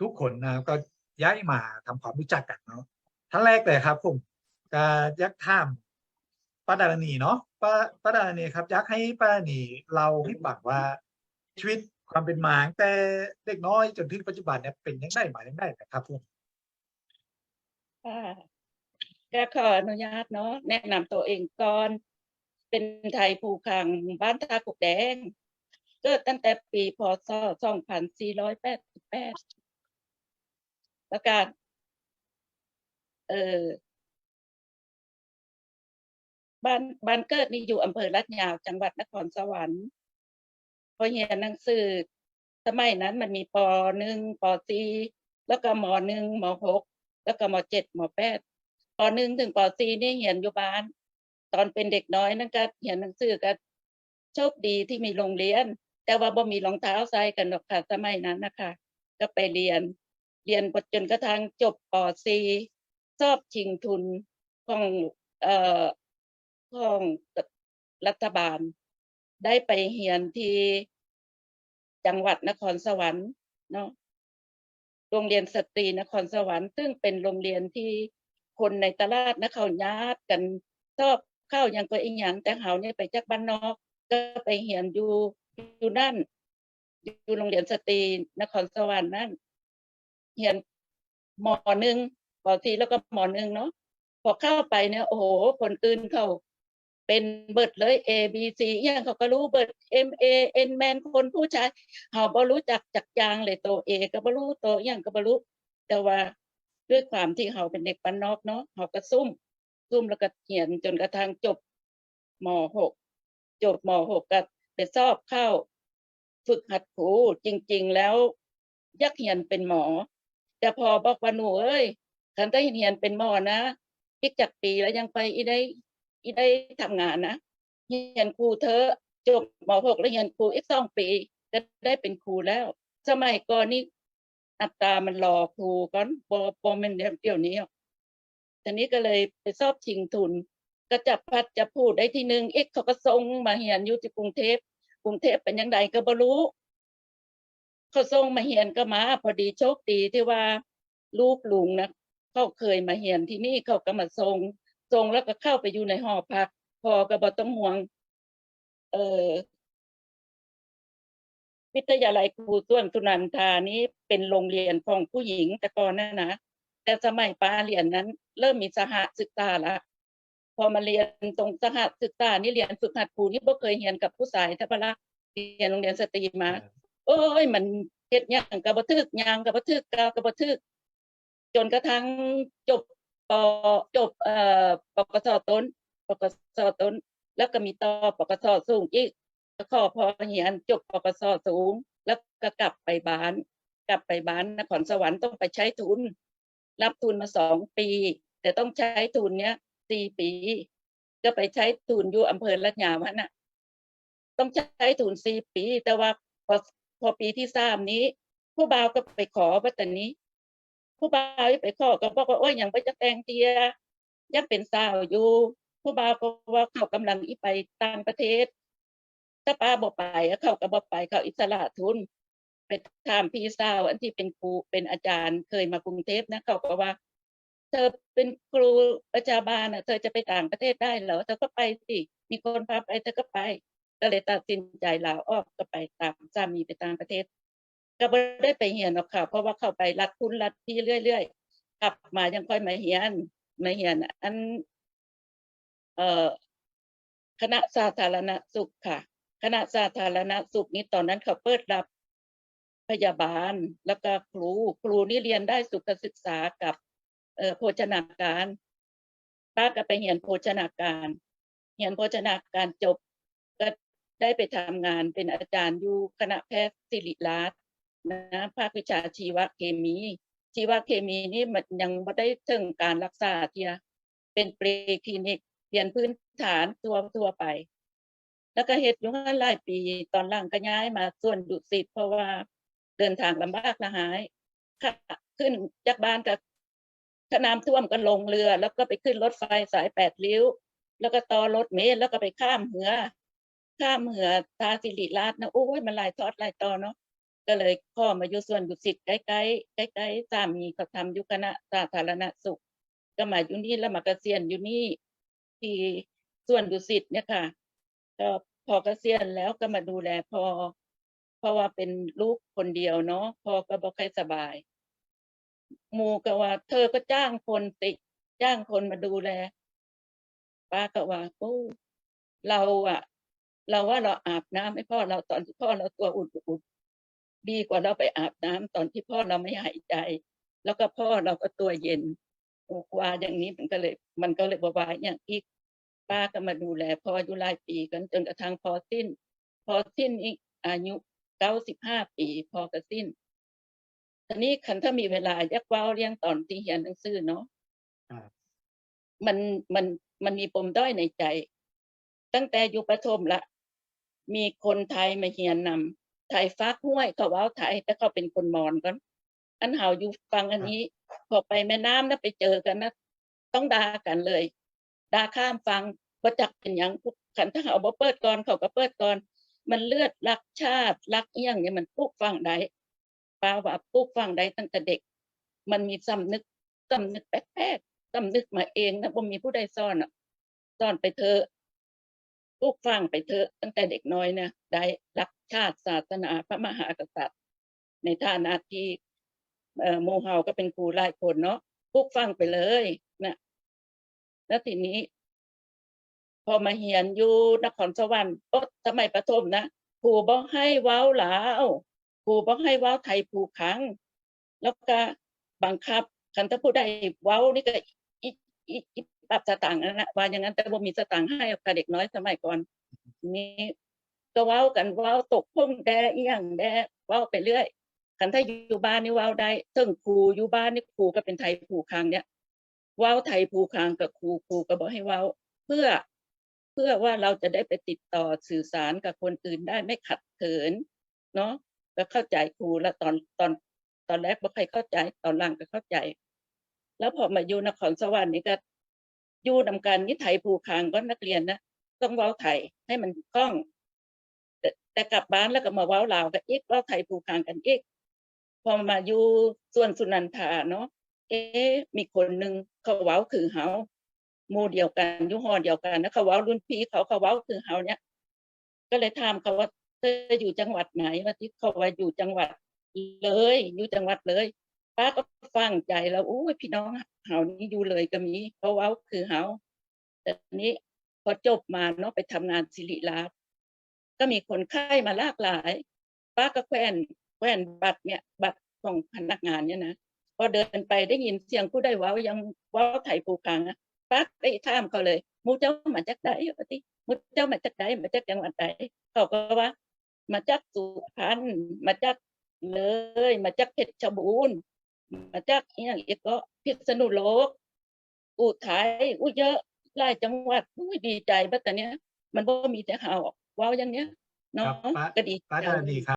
ทุกคนนะก็ย้ายมาทำความรู้จักกันเนาะท่านแรกเลยครับ ผมก็ยากถามป้าดารณีเนาะป้าป้าดารณีครับอยากให้ป้าดารณีเราให้ฟังว่าชีวิตความเป็นมาตั้งแต่เด็กน้อยจนถึงปัจจุบันเนี่ยเป็นยังไงมายังไงนะครับผมค่ะก็ขออนุญาตเนาะแนะนำตัวเองก่อนเป็นไทยภูคังบ้านท่ากุกแดงเกิดตั้งแต่ปีพศ 2488 แล้วก็เออบ้านบ้านเกิดนี่อยู่อำเภอลาดยาวจังหวัดนครสวรรค์พอเรียนหนังสือสมัยนั้นมันมีปหนึ่งปสี่แล้วก็มหนึ่งมหกแล้วก็มเจ็ดมแปดปหนึ่งถึงปสี่นี่เรียนอยู่บ้าน ตอนเป็นเด็กน้อยนั่นก็เรียนหนังสือก็โชคดีที่มีโรงเรียน แต่ว่าบ่มีรองเท้าใส่กันหรอกค่ะสมัยนั้นนะคะก็ไปเรียน รียนจนกระทั่งจบปสี่สอบชิงทุนของเอ่อของรัฐบาล ได้ไปเรียนที่จังหวัดนครสวรรค์เนาะโรงเรียนสตรีนครสวรรค์ ซึ่งเป็นโรงเรียนที่คนในตลาดนะเขาญาติกันชอบเข้าย่างก็อีหยังแต่เฮาเนี่ยไปจากบ้านนอก ก็ไปเรียนอยู่อยู่นั่น อยู่โรงเรียนสตรีนครสวรรค์นั่น เรียนมหนึ่งปสี่แล้วก็มหนึ่งเนาะพอเข้าไปเนี่ยโอ้โหคนอื่นเขาเป็นเบิดเลย A B C อย่างเขาก็รู้เบิด M A N แมนคนผู้ชายเขาบ่รู้จักจักจางเลยตัวเอก็บ่รู้ตัวอย่างก็บ่รู้แต่ว่าด้วยความที่เขาเป็นเด็กบ้นนอกเนาะเขาก็ซุ่มซุ่มแล้วก็เขียนจนกระทั่งจบม .6 จบม .6 ก็ไปสอบเข้า ฝึกหัดครูจริง ๆ แล้วยักเรียนเป็นหมอ แต่พอบอกว่าหนูเอ้ยคันได้เรียนเป็นหมอนะอีกจากปีแล้วยังไปอีได้อีได้ทำงานนะเรียนครูเธอจบหม .6 แล้วเรียนครูอีกสองปีก็ได้เป็นครูแล้ว สมัยก่อนนี่อัตรามันรอครูก่อนบอบอมันเดี๋ยวนี้ทีนี้ก็เลยไปสอบชิงทุน ก็จับพัดจะพูดได้ที่หนึ่งเอ็กเขาก็ส่งมาเรียนอยู่ที่กรุงเทพกรุงเทพเป็นยังไงก็บ่รู้ เขาส่งมาเรียนก็มา พอดีโชคดีที่ว่าลูกลุงนะเขาเคยมาเรียนที่นี่เขาก็มาส่งส่งแล้วก็เข้าไปอยู่ในหอพัก พอก็บ่ต้องห่วง เออวิทยาลัยครูส่วนสุนันทานี้เป็นโรงเรียนของผู้หญิงแต่ก่อนนั่นนะแต่สมัยป้าเรียนนั้น เริ่มมีสหศึกษาละพอมาเรียนตรงสหศึกษานี่เรียนฝึกหัดครูนี่บ่เคยเรียนกับผู้ชายแต่พละเรียนโรงเรียนสตรีมา โอ้ย มันเฮ็ดหยังกับบ่ทึกหยังกับบ่ทึกกาวกับบ่ทึก จนกระทั่งจบปจบเอ่อปกสต้นปกสต้น แล้วก็มีต่อปกสสูงอีกก็ขอพอเรียนจบปกสสูง แล้วก็กลับไปบ้าน กลับไปบ้านนครสวรรค์ต้องไปใช้ทุน รับทุนมาสองปี แต่ต้องใช้ทุนเนี้ยสี่ปี ก็ไปใช้ทุนอยู่อำเภอละยาวันน่ะ ต้องใช้ทุนสี่ปี แต่ว่าพอ พอปีที่สามนี้ ผู้บ่าวก็ไปขอว่าแต่นี้ ผู้บ่าวไปขอก็บอกว่าโอ้ยยังไปจะแต่งเตียยังเป็นสาวอยู่ ผู้บ่าวก็ว่าเขากำลังอีไปต่างประเทศถ้าป้าบอกไปเขาก็บอกไปเขาอิสระทุนไปถามพี่สาวอันที่เป็นครูเป็นอาจารย์เคยมากรุงเทพนะเขาก็ว่า เธอเป็นครูประจาบาลน่ะ เธอจะไปต่างประเทศได้เหรอเธอก็ไปสิมีคนพาไปเธอก็ไป ก็เลยตัดสินใจลาออกก็ไปตามสามีไปต่างประเทศ ก็ไม่ได้ไปเรียนหรอกค่ะ เพราะว่าเข้าไปรัดทุนรัดที่เรื่อยๆกลับมายังค่อยมาเรียนมาเรียนอันเอ่อคณะสาธารณสุขค่ะ คณะสาธารณสุขนี้ตอนนั้นเขาเปิดรับพยาบาลแล้วก็ครูครูนี่เรียนได้สุขศึกษากับเอ่อโภชนาการป้าก็ไปเรียนโภชนาการเรียนโภชนาการจบ ได้ไปทำงานเป็นอาจารย์อยู่คณะแพทย์ศิริราชนะภาควิชาชีวเคมี ชีวเคมีนี่มันยังไม่ได้ถึงการรักษาเทียเป็นปรีคลินิกเรียนพื้นฐานตัวทั่วไป แล้วก็เฮ็ดอยู่มาหลายปีตอนหลังก็ย้ายมาส่วนดุสิตเพราะว่าเดินทางลำบากละหายค่ะขึ้นจากบ้านกับถ้าน้ำท่วมก็ลงเรือ แล้วก็ไปขึ้นรถไฟสายแปดริ้ว แล้วก็ต่อรถเมล์แล้วก็ไปข้ามเหือ ข้ามเหือตาสิริราชนะโอ้ยมันหลายทอดหลายตอนเนาะก็เลยข้อมาอยู่ส่วนดุสิตใกล้ๆใกล้ๆสามีเขาทำอยู่คณะสาธารณสุข ก็มาอยู่นี่แล้วมาเกษียณอยู่นี่ที่ส่วนดุสิตเนี่ยค่ะก็พอเกษียณแล้วก็มาดูแลพอเพราะว่าเป็นลูกคนเดียวเนาะพ่อก็บอกให้สบายหมูก็ว่า เธอก็จ้างคนติจ้างคนมาดูแลป้าก็ว่าโอ้เราอะ เราว่าเราอาบน้ำให้พ่อเราตอนที่พ่อเราตัวอุ่นๆดีกว่าเราไปอาบน้ำตอนที่พ่อเราไม่หายใจ แล้วก็พ่อเราก็ตัวเย็นโอ้กว่าอย่างนี้มันก็เลย มันก็เลยบวายอย่างอีกป้าก็มาดูแลพ่ออยู่หลายปีกันจนกระทั่งพอสิ้น พอสิ้นอีกอายุเก้าสิบห้าปี พอกระสิ้นทีนี้คันถ้ามีเวลายักเว้าเรียงตอนที่เรียนหนังสือเนาะครับมันมันมันมีปมด้อยในใจ ตั้งแต่อยู่ประถมละ มีคนไทยมาเฮียนนำไทยฟักห้วยเขาว้าไทยแต่เขาเป็นคนมอญก่อนอันเฮาอยู่ฟังอันนี้พอไปแม่น้ำนะไปเจอกันนะต้องด่ากันเลยด่าข้ามฟังบ่จักเป็นหยังขันถ้าเขาบ่เปิดก่อนเขาก็เปิดก่อน มันเลือดรักชาติรักเอี้ยงเนี่ยมันปลูกฟังได้ป้าว่าปลูกฟังได้ตั้งแต่เด็ก มันมีสำนึกสำนึกแปลกๆสำนึกมาเองนะบ่มีผู้ใดสอนอะสอนไปเถอะ ลูกฟังไปเถอะตั้งแต่เด็กน้อยนะได้รักชาติศาสนาพระมหากษัตริย์ ในฐานะที่โมเฮาก็เป็นครูหลายคนเนาะลูกฟังไปเลยนะแล้วทีนี้ พอมาเฮียนอยู่นครสวรรค์โอ๊ะสมัยประถมนะครูบอกให้ว้าวหลาวครูบอกให้ว้าวไทยผูกขัง แล้วก็บังคับคันถ้าผู้ใดเว้านี่ก็อี ปรับสตางค์นั่นนะว่าอย่างนั้นแต่บ่มีสตางค์ให้กับเด็กน้อยสมัยก่อนนี่ก็ว้ากันว้าตกพุ่งแดอีหยังแดเว้าไปเรื่อยคันถ้าอยู่บ้านนี่ว้าได้ถึงครูอยู่บ้านนี่ครูก็เป็นไทยผูกขังเนี่ยว้าไทยผูกขังกับครูครูก็บอกให้ว้าเพื่อเพื่อว่าเราจะได้ไปติดต่อสื่อสารกับคนอื่นได้ไม่ขัดเขินเนาะก็เข้าใจครูแล้วตอนตอนตอนแรกไม่ค่อยเข้าใจตอนหลังก็เข้าใจ แล้วพอมาอยู่นครสวรรค์นี่ก็ ยู่นำกันนี่ไทยภูคางก็นักเรียนนะต้องเว้าไทยให้มันคล่องแต่แต่กลับบ้านแล้วก็มาเว้าลาวกันอีกเว้าไทยภูคางกันอีกพอมาอยู่ส่วนสุนันทาเนาะเอ๊ะมีคนหนึ่งเขาเว้าคือเฮาหมู่เดียวกันยุหอเดียวกันนะเขาเว้ารุ่นพี่เขาเขาเว้าคือเฮาเนี่ย ก็เลยถามเขาว่าเธออยู่จังหวัดไหนว่าที่เขาว่าอยู่จังหวัดเลยอยู่จังหวัดเลย ป้าก็ฟังใจแล้วอุ้ยพี่น้องเฮานี่อยู่เลยก็มีเพราะว้าคือเฮาแต่นี้พอจบมาเนาะไปทำงานศิริราชก็มีคนไข้มาลากหลาย ป้าก็แควนแควนบัตรเนี่ยบัตรของพนักงานเนี่ยนะพอเดินไปได้ยินเสียงผู้ใดเว้ายังว้าไทยภูกลางอะปักไปถามเขาเลยมูเจ้ามาจากไหนวะติมูเจ้ามาจากไหนมาจากจังหวัดใดเขาก็ว่า มาจากสุพรรณมาจากเลย มาจากเพชรบูรณ์ มาจากอหย่างอีกก็พิษณุโลกอุทัยอุ้ยเยอะหลายจังหวัดอุ้ยดีใจบัดแต่เนี้ยมันบ่มีแต่ข่าวว้าวอย่างเนี้ยเนาะครับป้าก็ดีป้าใจ ดารณีครับ